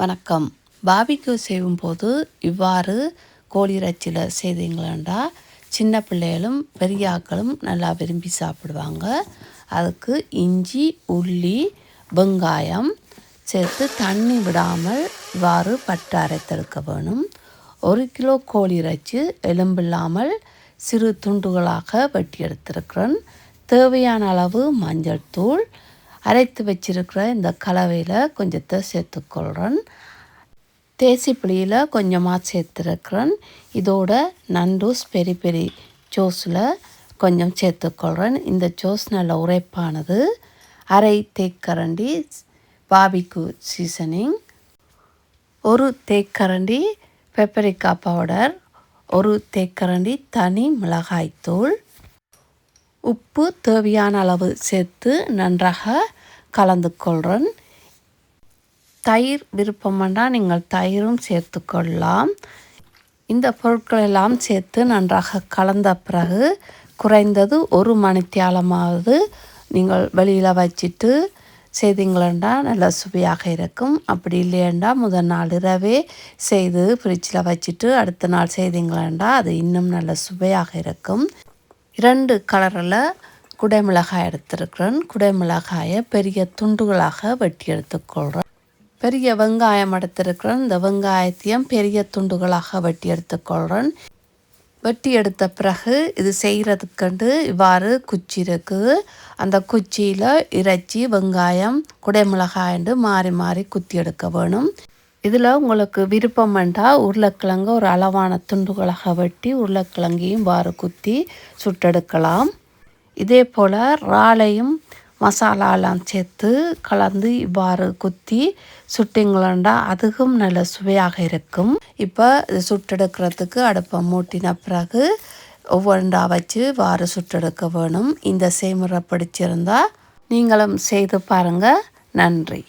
வணக்கம். பாபிக்கு செய்யும்போது இவ்வாறு கோழி இறைச்சியில் செய்தீங்களா சின்ன பிள்ளைகளும் பெரிய ஆக்களும் நல்லா விரும்பி சாப்பிடுவாங்க. அதுக்கு இஞ்சி உள்ளி வெங்காயம் சேர்த்து தண்ணி விடாமல் இவ்வாறு பட்டு அரைத்தெடுக்க வேணும். ஒரு கிலோ கோழி இறைச்சி எலும்பில்லாமல் சிறு துண்டுகளாக வெட்டி எடுத்திருக்கிறேன். தேவையான அளவு மஞ்சள் தூள் அரைத்து வச்சிருக்கிற இந்த கலவையில் கொஞ்சத்தை சேர்த்துக்கொள்கிறேன் தேசி புளியில் கொஞ்சமாக சேர்த்துருக்கிறேன். இதோட நண்டூஸ் பெரி பெரி ஜோஸில் கொஞ்சம் சேர்த்துக்கொள்கிறேன் இந்த ஜோஸ் நல்ல உரைப்பானது. அரை தேக்கரண்டி பாபிக்கு சீசனிங் ஒரு தேக்கரண்டி பெப்பரிக்கா பவுடர் ஒரு தேக்கரண்டி தனி மிளகாய்த்தூள். உப்பு தேவையான அளவு சேர்த்து நன்றாக கலந்து கொள்கிறேன் தயிர் விருப்பமென்றால் நீங்கள் தயிரும் சேர்த்து கொள்ளலாம் இந்த பொருட்கள் எல்லாம் சேர்த்து நன்றாக கலந்த பிறகு குறைந்தது ஒரு மணித்தியாலமாவது நீங்கள் வெளியில் வச்சுட்டு செய்தீங்களா நல்ல சுவையாக இருக்கும். அப்படி இல்லையண்டா முதல் நாள் இரவே செய்து ஃப்ரிட்ஜில் வச்சுட்டு அடுத்த நாள் செய்தீங்களா அது இன்னும் நல்ல சுவையாக இருக்கும். இரண்டு கலரில் குடைமிளகாய் எடுத்திருக்கிறேன். குடைமிளகாயை பெரிய துண்டுகளாக வெட்டி எடுத்துக்கொள்கிறேன் பெரிய வெங்காயம் எடுத்திருக்கிறேன். இந்த வெங்காயத்தையும் பெரிய துண்டுகளாக வெட்டி எடுத்துக்கொள்கிறேன் வெட்டி எடுத்த பிறகு இது செய்கிறதுக்கண்டு இவ்வாறு குச்சி இருக்குது அந்த குச்சியில் இறைச்சி வெங்காயம் குடைமிளகாய்ண்டு மாறி மாறி குத்தி எடுக்க வேணும். இதில் உங்களுக்கு விருப்பம் வேண்டால் உருளைக்கிழங்கு ஒரு அளவான துண்டுகளாக வெட்டி உருளைக்கிழங்கையும் வாறு குத்தி சுட்டெடுக்கலாம். இதே போல் இறாலையும் மசாலாலாம் சேர்த்து கலந்து இவ்வாறு குத்தி சுட்டிங்களா அதுவும் நல்ல சுவையாக இருக்கும். இப்போ இது சுட்டெடுக்கிறதுக்கு அடுப்பை மூட்டின பிறகு ஒவ்வொன்றா வச்சு வாறு சுட்டெடுக்க வேணும். இந்த செய்முறை பிடிச்சிருந்தா நீங்களும் செய்து பாருங்கள் நன்றி.